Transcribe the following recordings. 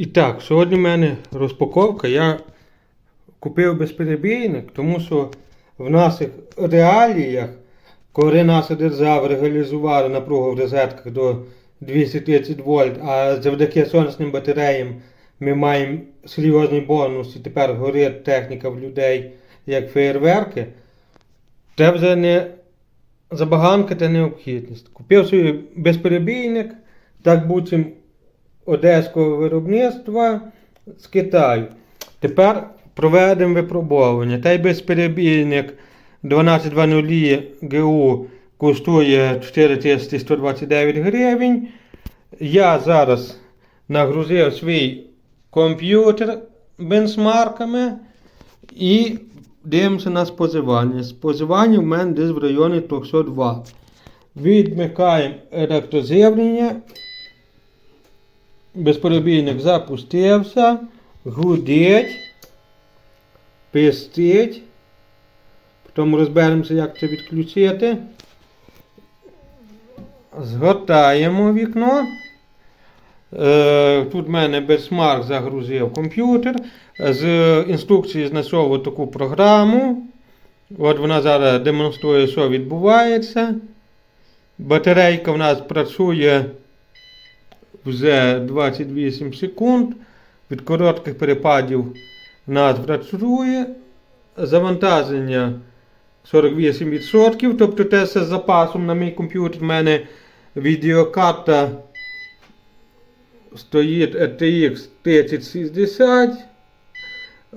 І так, сьогодні в мене розпаковка. Я купив безперебійник, тому що в наших реаліях, коли наша держава легалізувала напругу в розетках до 230 вольт, а завдяки сонячним батареям ми маємо серйозний бонус, і тепер горить техніка в людей як феєрверки, це вже не забаганка та необхідність. Купив собі безперебійник, так буцім одеського виробництва з Китаю. Тепер проведемо випробовування. Той безперебійник 1220 ГУ коштує 4129 гривень. Я зараз нагрузив свій комп'ютер бенчмарками і дивимося на споживання. Споживання в мене десь в районі 300 Вт. Відмикаємо електроз'єднання. Безперебійник запустився, гудить, пистить. Потім розберемося, як це відключити. Згортаємо вікно. Е, Тут в мене Бесмарк загрузив комп'ютер. З інструкції знайшов таку програму. От вона зараз демонструє, що відбувається. Батарейка в нас працює вже 28 секунд. Від коротких перепадів нас працює. Завантаження 48%. Тобто те з запасом на мій комп'ютер в мене відеокарта стоїть RTX 3060.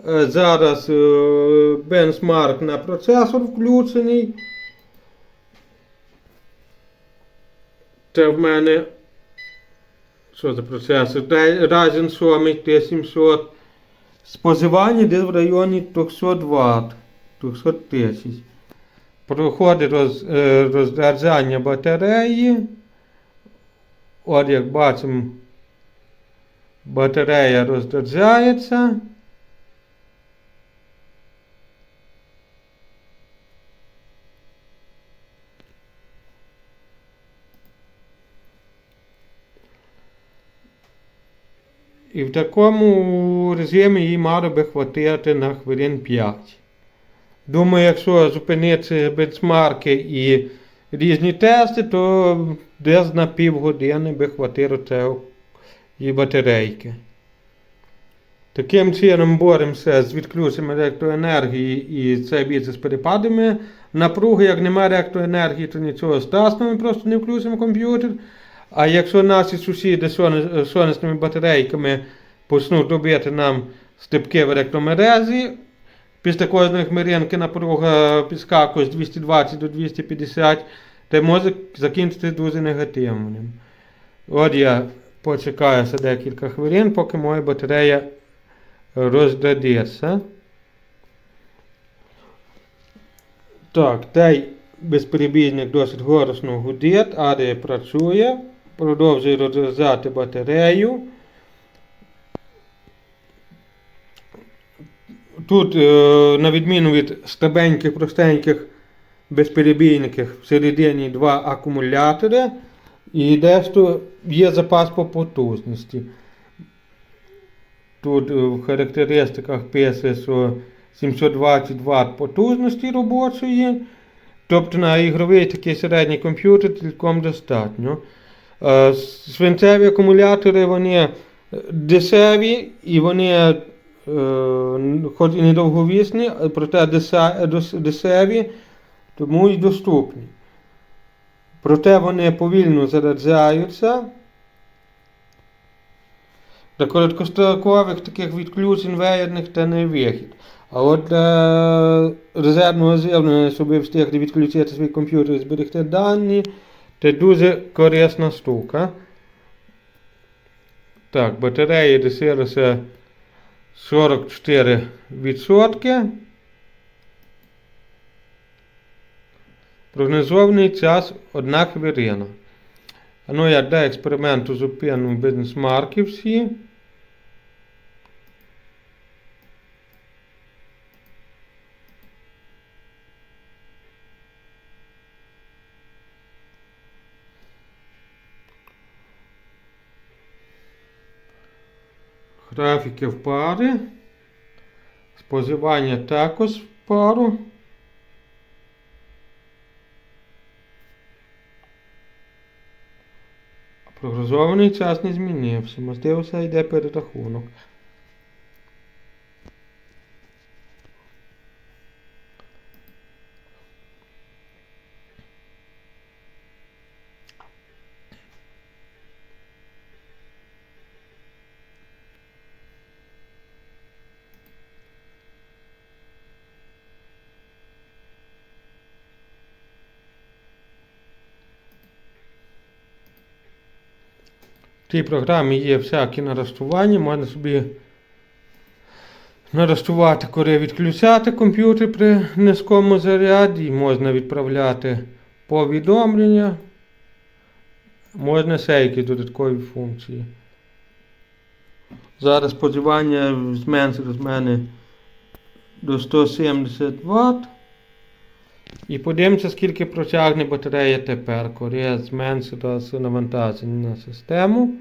Е, Зараз е, бенчмарк на процесор включений. Це в мене. Що за процесор? Ryzen 7 T700. Споживання десь в районі 300 Вт. 300 тисяч. Проходить роз, роздержання батареї. От як бачимо, батарея розряджається. І в такому режимі їй мало би хватити на хвилин 5. Думаю, якщо зупинити бенчмарки і різні тести, то десь на півгодини би хватило цього і батарейки. Таким чином боремося з відключенням електроенергії і це б'ється з перепадами напруги. Як немає електроенергії, то нічого страшного, ми просто не включимо комп'ютер. А якщо наші сусіди сонячними батарейками почнуть робити нам степки в електромережі, після кожної хмиринки напруга підскакує з 220 до 250, то може закінчити дуже негативним. От я почекаю ще декілька хвилин, поки моя батарея роздадеться. Так, той безперебійник досить голосно гудить, але працює. Продовжує розряджати батарею. Тут, е, на відміну від слабеньких, простеньких безперебійників, всередині два акумулятори і дещо є запас по потужності. Тут е, в характеристиках пише, що 720 Вт потужності робочої. Тобто на ігровий такий середній комп'ютер цілком достатньо. Е, Свинцеві акумулятори вони е, дешеві і вони е, хоч і недовговісні, проте дешеві, тому і доступні. Проте вони повільно заряджаються. Для короткострокових таких відключень веєрних це не вихід. А от для резервного з'єднання, щоб встигли відключити свій комп'ютер і зберегти дані, це дуже корисна штука. Так, батареї досилися 44%. Прогнозований час 1 хвилина. Ну я для експерименту зупину бенчмарки всі. Графіки в пари. Споживання також в пару. Прогнозований час не змінився. Можливо, все йде перерахунок. Цій програмі є всякі налаштування, можна собі налаштувати, коли відключати комп'ютер при низькому заряді, можна відправляти повідомлення, можна ще якісь додаткові функції. Зараз споживання зменшилось в мене до 170 Вт. І подивимося, скільки протягне батарея тепер, коли я зменшилося навантаження на систему.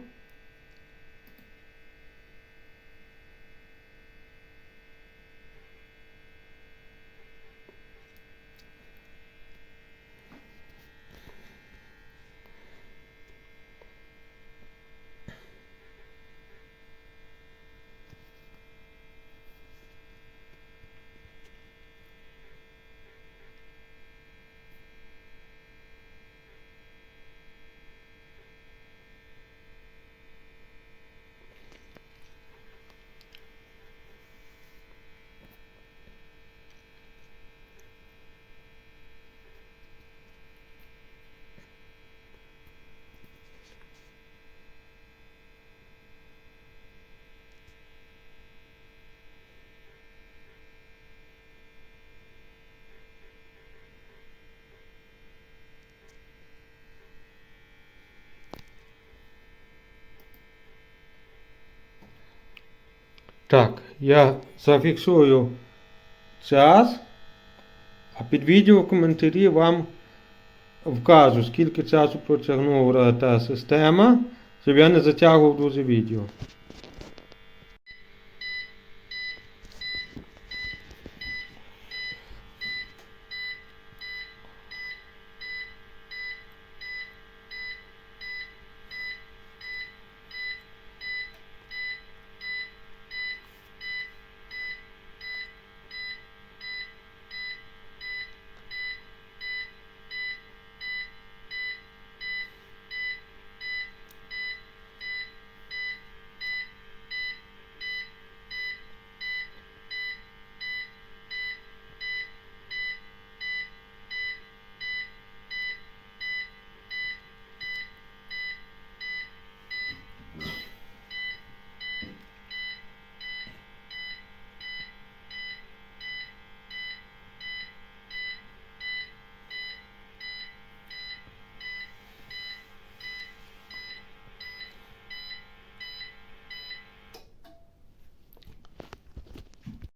Так, я зафіксую час, а під відео в коментарі вам вкажу, скільки часу протягнула та система, щоб я не затягував дуже відео.